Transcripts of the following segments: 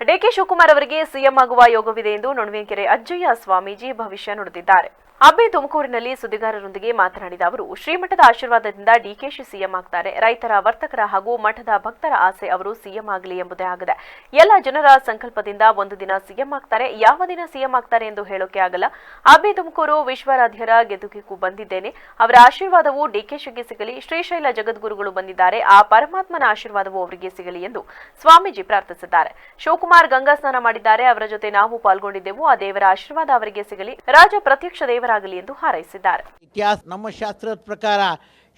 DK Shivakumar ಅವರಿಗೆ CM ಆಗುವ ಯೋಗವಿದೆ ಎಂದು ನೊಣವೆಂಕೆರೆ ಅಜ್ಜಯ್ಯ ಸ್ವಾಮೀಜಿ ಭವಿಷ್ಯ ನುಡಿದಿದ್ದಾರೆ ಅಬ್ಬೆ ತುಮಕೂರಿನಲ್ಲಿ ಸುದ್ದಿಗಾರರೊಂದಿಗೆ ಮಾತನಾಡಿದ ಅವರು, ಶ್ರೀಮಠದ ಆಶೀರ್ವಾದದಿಂದ ಡಿಕೆಶಿ ಸಿಎಂ ಆಗ್ತಾರೆ. ರೈತರ ವರ್ತಕರ ಹಾಗೂ ಮಠದ ಭಕ್ತರ ಆಸೆ ಅವರು ಸಿಎಂ ಆಗಲಿ ಎಂಬುದೇ ಆಗಿದೆ. ಎಲ್ಲ ಜನರ ಸಂಕಲ್ಪದಿಂದ ಒಂದು ದಿನ ಸಿಎಂ ಆಗ್ತಾರೆ. ಯಾವ ದಿನ ಸಿಎಂ ಆಗ್ತಾರೆ ಎಂದು ಹೇಳೋಕೆ ಆಗಲ್ಲ. ಅಬ್ಬೆ ತುಮಕೂರು ವಿಶ್ವರಾಧ್ಯರ ಗೆದುಗಿಗೂ ಬಂದಿದ್ದೇನೆ. ಅವರ ಆಶೀರ್ವಾದವು ಡಿಕೆಶಿಗೆ ಸಿಗಲಿ, ಶ್ರೀಶೈಲ ಜಗದ್ಗುರುಗಳು ಬಂದಿದ್ದಾರೆ. ಆ ಪರಮಾತ್ಮನ ಆಶೀರ್ವಾದವು ಅವರಿಗೆ ಸಿಗಲಿ ಎಂದು ಸ್ವಾಮೀಜಿ ಪ್ರಾರ್ಥಿಸಿದ್ದಾರೆ. ಶಿವಕುಮಾರ್ ಗಂಗಾ ಸ್ನಾನ ಮಾಡಿದ್ದಾರೆ. ಅವರ ಜೊತೆ ನಾವು ಪಾಲ್ಗೊಂಡಿದ್ದೆವು. ಆ ದೇವರ ಆಶೀರ್ವಾದ ಅವರಿಗೆ ಸಿಗಲಿ. ರಾಜ ಪ್ರತ್ಯಕ್ಷ ದೇವರಾಗಲಿ ಎಂದು ಹಾರೈಸಿದ್ದಾರೆ. ಇತಿಹಾಸ, ನಮ್ಮ ಶಾಸ್ತ್ರದ ಪ್ರಕಾರ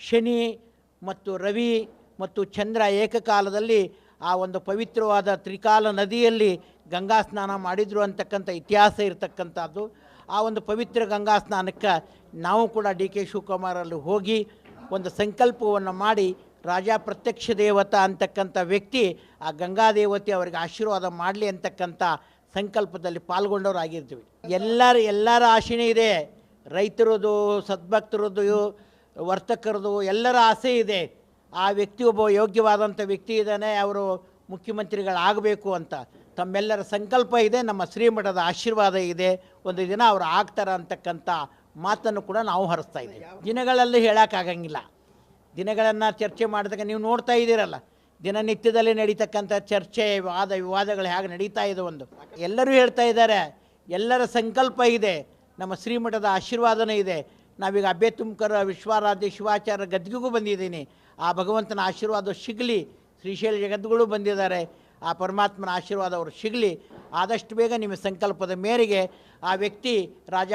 ಶನಿ ಮತ್ತು ರವಿ ಮತ್ತು ಚಂದ್ರ ಏಕಕಾಲದಲ್ಲಿ ಆ ಒಂದು ಪವಿತ್ರವಾದ ತ್ರಿಕಾಲ ನದಿಯಲ್ಲಿ ಗಂಗಾ ಸ್ನಾನ ಮಾಡಿದರು ಅಂತಕ್ಕಂಥ ಇತಿಹಾಸ ಇರತಕ್ಕಂಥದ್ದು. ಆ ಒಂದು ಪವಿತ್ರ ಗಂಗಾ ಸ್ನಾನಕ್ಕೆ ನಾವು ಕೂಡ ಡಿ ಕೆ ಶಿವಕುಮಾರಲ್ಲಿ ಹೋಗಿ ಒಂದು ಸಂಕಲ್ಪವನ್ನು ಮಾಡಿ ರಾಜ ಪ್ರತ್ಯಕ್ಷ ದೇವತ ಅಂತಕ್ಕಂಥ ವ್ಯಕ್ತಿ ಆ ಗಂಗಾ ದೇವತೆ ಅವರಿಗೆ ಆಶೀರ್ವಾದ ಮಾಡಲಿ ಅಂತಕ್ಕಂಥ ಸಂಕಲ್ಪದಲ್ಲಿ ಪಾಲ್ಗೊಂಡವರಾಗಿರ್ತೀವಿ ಎಲ್ಲರ ಎಲ್ಲರ ಆಶೆನೇ ಇದೆ. ರೈತರದು ಸದ್ಭಕ್ತರದು ವರ್ತಕರದು ಎಲ್ಲರ ಆಸೆ ಇದೆ. ಆ ವ್ಯಕ್ತಿ ಒಬ್ಬ ಯೋಗ್ಯವಾದಂಥ ವ್ಯಕ್ತಿ ಇದ್ದಾನೆ, ಅವರು ಮುಖ್ಯಮಂತ್ರಿಗಳಾಗಬೇಕು ಅಂತ. ತಮ್ಮೆಲ್ಲರ ಸಂಕಲ್ಪ ಇದೆ, ನಮ್ಮ ಶ್ರೀಮಠದ ಆಶೀರ್ವಾದ ಇದೆ. ಒಂದು ದಿನ ಅವರು ಆಗ್ತಾರ ಅಂತಕ್ಕಂಥ ಮಾತನ್ನು ಕೂಡ ನಾವು ಹರಿಸ್ತಾ ಇದ್ದೀವಿ. ದಿನಗಳಲ್ಲಿ ಹೇಳೋಕ್ಕಾಗಂಗಿಲ್ಲ. ದಿನಗಳನ್ನು ಚರ್ಚೆ ಮಾಡಿದಾಗ ನೀವು ನೋಡ್ತಾ ಇದ್ದೀರಲ್ಲ, ದಿನನಿತ್ಯದಲ್ಲಿ ನಡೀತಕ್ಕಂಥ ಚರ್ಚೆ, ವಾದ ವಿವಾದಗಳು ಹೇಗೆ ನಡೀತಾ ಇದೆ ಒಂದು. ಎಲ್ಲರೂ ಹೇಳ್ತಾ ಇದ್ದಾರೆ, ಎಲ್ಲರ ಸಂಕಲ್ಪ ಇದೆ. ನಮ್ಮ ಶ್ರೀಮಠದ ಆಶೀರ್ವಾದನೇ ಇದೆ. ನಾವೀಗ ಅಬ್ಬೆ ತುಮಕರ ವಿಶ್ವಾರಾಧ್ಯ ಶಿವಾಚಾರ್ಯ ಗದ್ದಿಗೂ ಬಂದಿದ್ದೀನಿ. ಆ ಭಗವಂತನ ಆಶೀರ್ವಾದ ಸಿಗಲಿ. ಶ್ರೀಶೈಲ ಜಗದ್ಗಳು ಬಂದಿದ್ದಾರೆ. ಆ ಪರಮಾತ್ಮನ ಆಶೀರ್ವಾದ ಅವರು ಸಿಗಲಿ. ಆದಷ್ಟು ಬೇಗ ನಿಮ್ಮ ಸಂಕಲ್ಪದ ಮೇರೆಗೆ ಆ ವ್ಯಕ್ತಿ ರಾಜ